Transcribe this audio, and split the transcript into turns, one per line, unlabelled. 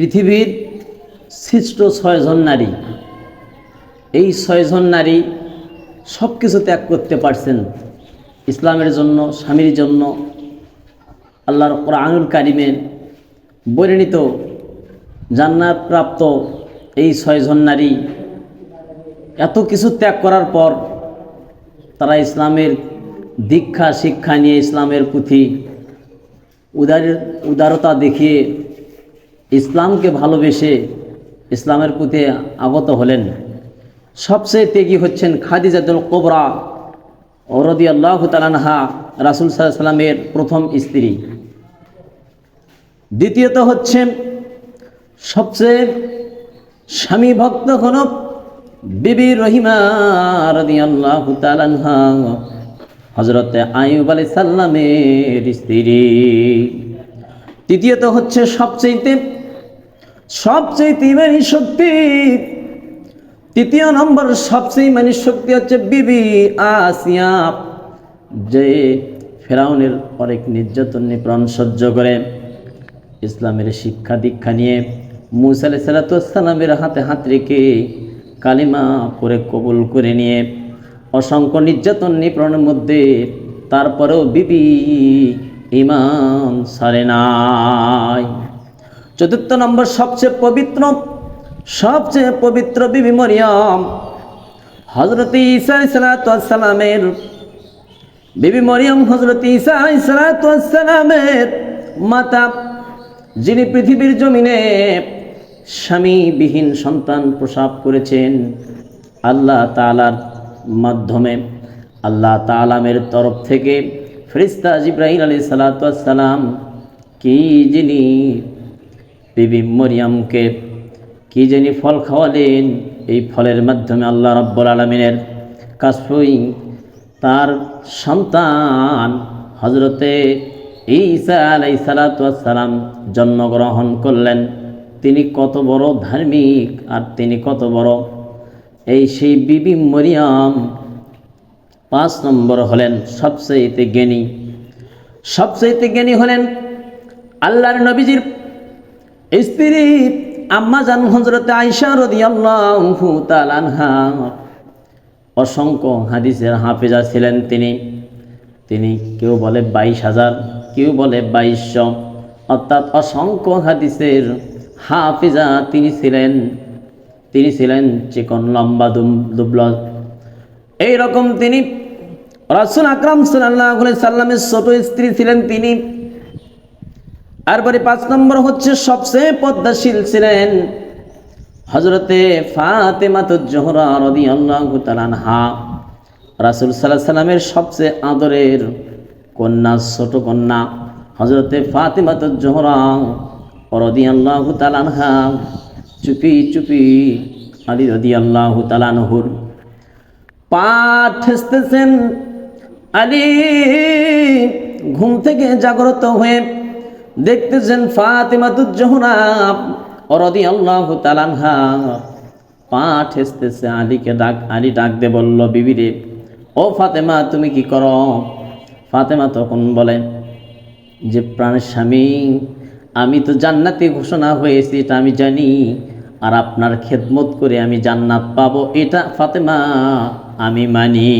পৃথিবীর সৃষ্ট ছয়জন নারী। এই ছয়জন নারী সব কিছু ত্যাগ করতে পারছেন ইসলামের জন্য, স্বামীর জন্য, আল্লাহর কোরআনুল কারিমের বর্ণিত জান্নাত প্রাপ্ত এই ছয়জন নারী এত কিছু ত্যাগ করার পর তারা ইসলামের দীক্ষা, শিক্ষা নিয়ে ইসলামের পুঁথি উদার উদারতা দেখিয়ে ইসলামকে ভালোবেসে ইসলামের প্রতি আগত হলেন। সবচেয়ে ত্যাগী হচ্ছেন খাদিজাতুল কোবরা ওরদি আল্লাহ তালানহা রাসুল সাল্লামের প্রথম স্ত্রী। দ্বিতীয়ত হচ্ছেন সবচেয়ে স্বামী ভক্ত হল বিবি রহিমা রদি আল্লাহ তালানহা হজরতে আয়ুব আলী সাল্লামের স্ত্রী। তৃতীয়ত হচ্ছে সবচেয়েতে সবচেয়ে ইমানি শক্তি। তৃতীয় নম্বর সবচেয়ে ইমানি শক্তি হচ্ছে বিবি আসিয়া, যে ফেরাউনের অনেক নির্যাতন নিপ্রণ সহ্য করে। ইসলামের শিক্ষা দীক্ষা নিয়ে মুসা আলাই সালাতামের হাতে হাত রেখে কালিমা করে কবুল করে নিয়ে অসংখ্য নির্যাতন নিপ্রণের মধ্যে তারপরেও বিবি ইমান সারে নাই। চতুর্থ নম্বর সবচেয়ে পবিত্র সবচেয়ে পবিত্র বিবি মরিয়ম হজরত ঈসা সালামের বিবি মরিয়ম হজরত ঈসা সালামের মাতা, যিনি পৃথিবীর জমিনে স্বামীবিহীন সন্তান প্রসাব করেছেন, আল্লাহ তালার মাধ্যমে, আল্লাহ তালামের তরফ থেকে ফরিস্তা জিব্রাহিম আলী সালাতাম কি যিনি বিবি মরিয়ামকে কি যিনি ফল খাওয়ালেন? এই ফলের মাধ্যমে আল্লাহ রব্বুল আলমিনের কাশফুই তার সন্তান হজরতে ঈসা আলাই সালাতাম জন্মগ্রহণ করলেন। তিনি কত বড় ধার্মিক আর তিনি কত বড়। এই সেই বিবি মরিয়াম পাঁচ নম্বর হলেন সবচেয়েতে জ্ঞানী। সবচেয়েতে জ্ঞানী হলেন আল্লাহর নবীজির স্ত্রী আম্মা জান হজরতে আইসা রদি আল্লাহ তালানহা অসংখ্য হাদিসের হাফেজা ছিলেন তিনি। তিনি কেউ বলে বাইশ হাজার, কেউ বলে বাইশশো অর্থাৎ অসংখ্য হাদিসের হাফিজা তিনি ছিলেন। তিনি ছিলেন চিকন, লম্বা দুবল। এইরকম তিনি। রাসুল আকরাম সাল্লাহ সাল্লামের ছোট স্ত্রী ছিলেন তিনি। তারপরে পাঁচ নম্বর হচ্ছে সবচেয়ে পদ্মাশীল ছিলেন হজরতে ফাতেমাতুজ্জোহরা রদি তালানহা রাসুল সাল্লাহ সাল্লামের সবচেয়ে আদরের কন্যা, ছোট কন্যা হজরতে ফাতেমাতুজ্জোহরা রদি তালানহা চুপি চুপি আলী রদি আল্লাহ তালানহুর পা ঠেসতেছেন আলী ঘুম থেকে জাগ্রত হয়ে দেখতেছেন ফাতেমাতুজ্জোহরা অরদি আল্লাহ তালানহা পা ঠেসতেছে আলীকে ডাক, আলী ডাক দে বলল বিবিরে ও ফাতেমা, তুমি কি করো? ফাতেমা তখন বলে, যে প্রাণের স্বামী, আমি তো জান্নাতি ঘোষণা হয়েছি, এটা আমি জানি, আর আপনার খেদমত করে আমি জান্নাত পাবো, এটা ফাতেমা, আমি মানি।